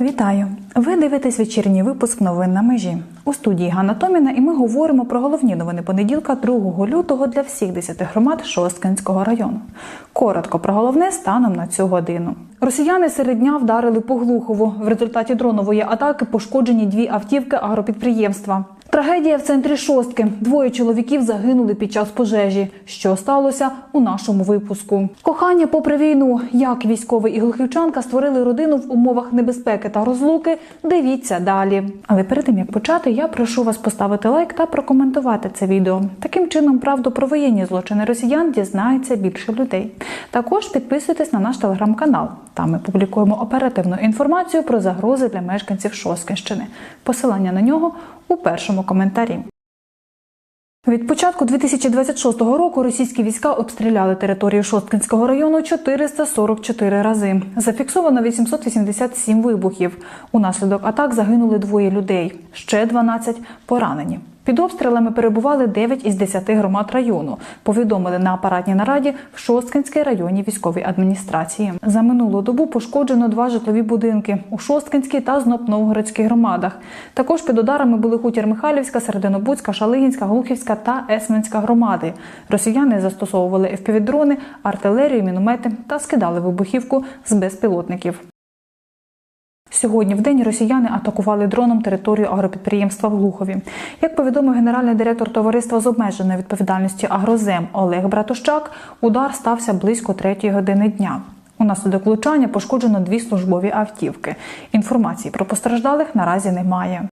Вітаю! Ви дивитесь вечірній випуск новин на межі. У студії Ганна Томіна, і ми говоримо про головні новини понеділка 2 лютого для всіх 10 громад Шосткинського району. Коротко про головне станом на цю годину. Росіяни серед дня вдарили по Глухову. В результаті дронової атаки пошкоджені дві автівки агропідприємства. Трагедія в центрі шостки. Двоє чоловіків загинули під час пожежі. Що сталося у нашому випуску? Кохання попри війну. Як військовий і глухівчанка створили родину в умовах небезпеки та розлуки. Дивіться далі. Але перед тим як почати, я прошу вас поставити лайк та прокоментувати це відео. Таким чином, правду про воєнні злочини росіян дізнається більше людей. Також підписуйтесь на наш телеграм-канал. Там ми публікуємо оперативну інформацію про загрози для мешканців Шосткинщини. Посилання на нього у першому коментарі. Від початку 2026 року російські війська обстріляли територію Шосткинського району 444 рази. Зафіксовано 887 вибухів. Унаслідок атак загинули двоє людей, ще 12 поранені. Під обстрілами перебували 9 із 10 громад району. Повідомили на апаратній нараді в Шосткинській районній військовій адміністрації. За минулу добу пошкоджено два житлові будинки у Шосткинській та Знопновгородській громадах. Також під ударами були хутір Михайлівська, Серединобудська, Шалигінська, Глухівська та Есменська громади. Росіяни застосовували FPV-дрони, артилерію, міномети та скидали вибухівку з безпілотників. Сьогодні в день росіяни атакували дроном територію агропідприємства в Глухові. Як повідомив генеральний директор товариства з обмеженою відповідальністю Агрозем Олег Братощак, удар стався близько третьої години дня. Унаслідок влучання пошкоджено дві службові автівки. Інформації про постраждалих наразі немає.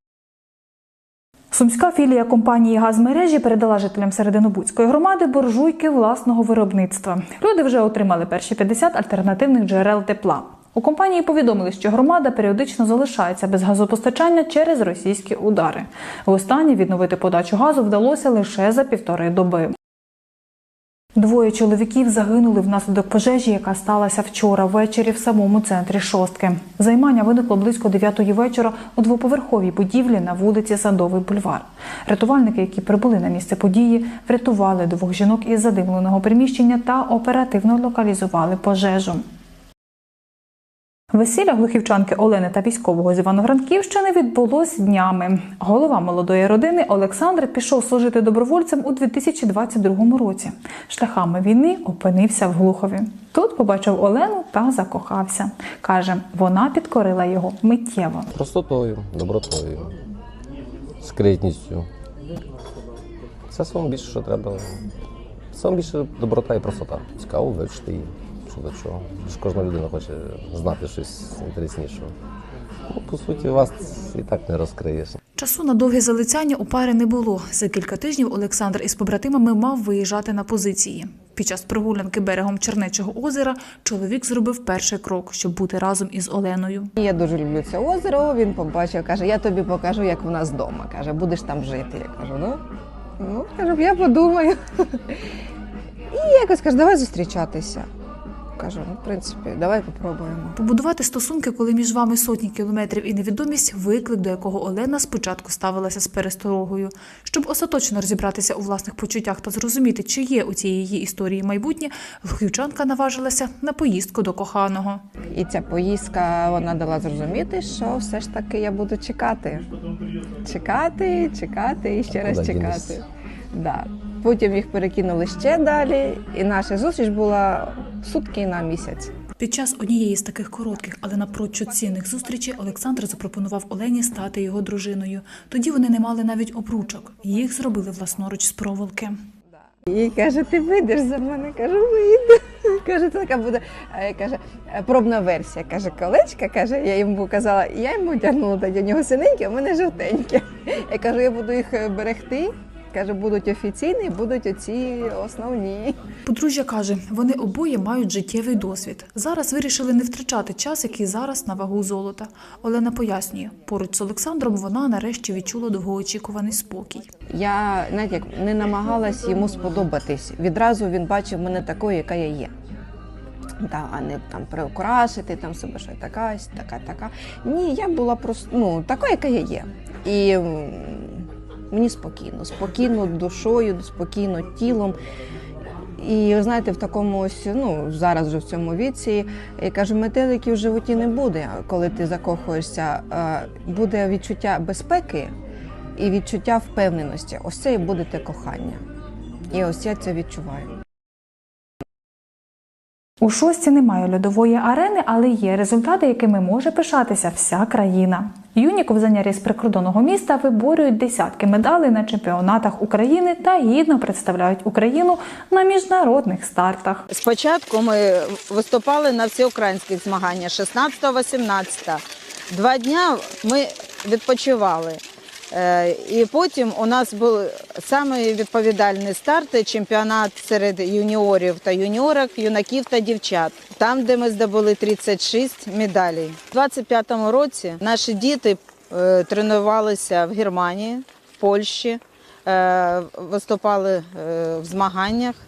Сумська філія компанії Газмережі передала жителям Серединобудської громади буржуйки власного виробництва. Люди вже отримали перші 50 альтернативних джерел тепла. У компанії повідомили, що громада періодично залишається без газопостачання через російські удари. Востаннє відновити подачу газу вдалося лише за півтори доби. Двоє чоловіків загинули внаслідок пожежі, яка сталася вчора ввечері в самому центрі шостки. Займання виникло близько 9 вечора у двоповерховій будівлі на вулиці Садовий бульвар. Рятувальники, які прибули на місце події, врятували двох жінок із задимленого приміщення та оперативно локалізували пожежу. Весілля глухівчанки Олени та військового з Івано-Франківщини відбулось днями. Голова молодої родини Олександр пішов служити добровольцем у 2022 році. Шляхами війни опинився в Глухові. Тут побачив Олену та закохався. Каже, вона підкорила його миттєво. Простотою, добротою, скритністю. Це саме більше, що треба. Саме більше доброта і простота. Цікаво вивчити її. Що до чого. Ж кожна людина хоче знати щось інтереснішого. Ну, по суті, вас і так не розкриєш. Часу на довге залицяння у пари не було. За кілька тижнів Олександр із побратимами мав виїжджати на позиції. Під час прогулянки берегом Чернечого озера чоловік зробив перший крок, щоб бути разом із Оленою. Я дуже люблю це озеро. Він побачив, каже: я тобі покажу, як в нас вдома. Каже, будеш там жити. Я кажу, ну, ну кажу, я подумаю. І якось каже, давай зустрічатися. Кажу, ну, в принципі, давай попробуємо. Побудувати стосунки, коли між вами сотні кілометрів і невідомість, виклик, до якого Олена спочатку ставилася з пересторогою. Щоб остаточно розібратися у власних почуттях та зрозуміти, чи є у цій її історії майбутнє, глухівчанка наважилася на поїздку до коханого. І ця поїздка вона дала зрозуміти, що все ж таки я буду чекати. Чекати, чекати і ще раз чекати. Да. Потім їх перекинули ще далі, і наша зустріч була сутки на місяць. Під час однієї з таких коротких, але напрочуд цінних зустрічей Олександр запропонував Олені стати його дружиною. Тоді вони не мали навіть обручок. Їх зробили власноруч з проволоки. І каже, ти вийдеш за мене? Кажу, вийду. Каже, це така буде е, каже, пробна версія. Каже, колечка, каже, я йому казала, я йому тягнула тоді у нього синеньке, а в мене жовтеньке. Я кажу, я буду їх е, берегти. Каже, будуть офіційні, будуть оці основні. Подружжя каже, вони обоє мають життєвий досвід. Зараз вирішили не втрачати час, який зараз на вагу золота. Олена пояснює, поруч з Олександром вона нарешті відчула довгоочікуваний спокій. Я навіть як не намагалась йому сподобатись. Відразу він бачив мене такою, яка я є. Та, а не там приукрашити там себе, що я така, така, така. Ні, я була просто ну, така, яка я є. І мені спокійно, спокійно душою, спокійно тілом. І ви знаєте, в такому ось, ну зараз вже в цьому віці, я кажу, метеликів в животі не буде, коли ти закохуєшся. Буде відчуття безпеки і відчуття впевненості. Ось це і буде те кохання. І ось я це відчуваю. У шості немає льодової арени, але є результати, якими може пишатися вся країна. Юні ковзанярі з прикордонного міста виборюють десятки медалей на чемпіонатах України та гідно представляють Україну на міжнародних стартах. Спочатку ми виступали на всеукраїнських змаганнях 16-18. Два дня ми відпочивали. Е, І потім у нас були самі відповідальні старти чемпіонат серед юніорів та юніорок, юнаків та дівчат. Там, де ми здобули 36 медалей. У 25-му році наші діти е, тренувалися в Германії, в Польщі, е, виступали е, в змаганнях е,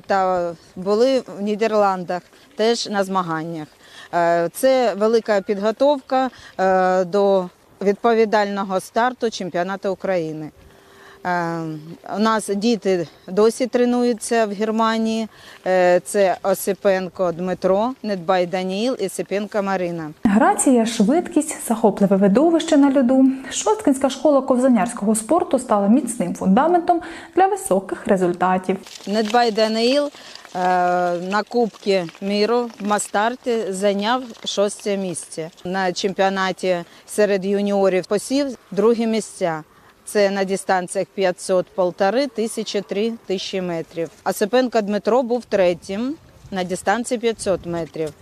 та були в Нідерландах теж на змаганнях. Е, Це велика підготовка е, до відповідального старту чемпіонату України. Е, У нас діти досі тренуються в Германії. Е, Це Осипенко Дмитро, Недбай Даніїл і Сипенко Марина. Грація, швидкість, захопливе видовище на льоду. Шосткинська школа ковзанярського спорту стала міцним фундаментом для високих результатів. Недбай Даниїл е, на Кубці міру в Мастарті зайняв шосте місце. На чемпіонаті серед юніорів посів другі місця. Це на дистанціях 500, полтори, тисячі, три тисячі метрів. Осипенко Дмитро був третім на дистанції 500 метрів.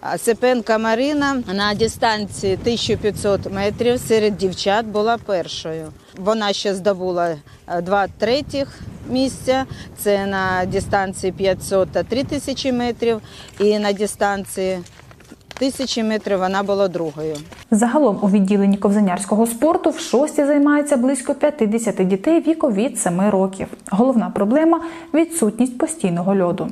А Сипенка Марина на дистанції 1500 метрів серед дівчат була першою. Вона ще здобула е, два третіх місця. Це на дистанції 500 та 3000 метрів. І на дистанції 1000 метрів вона була другою. Загалом у відділенні ковзанярського спорту в шості займається близько 50 дітей віку від 7 років. Головна проблема відсутність постійного льоду.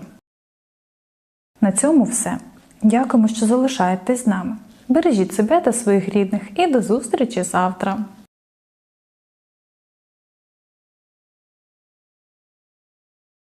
На цьому все. Дякуємо, що залишаєтесь з нами. Бережіть себе та своїх рідних і до зустрічі завтра.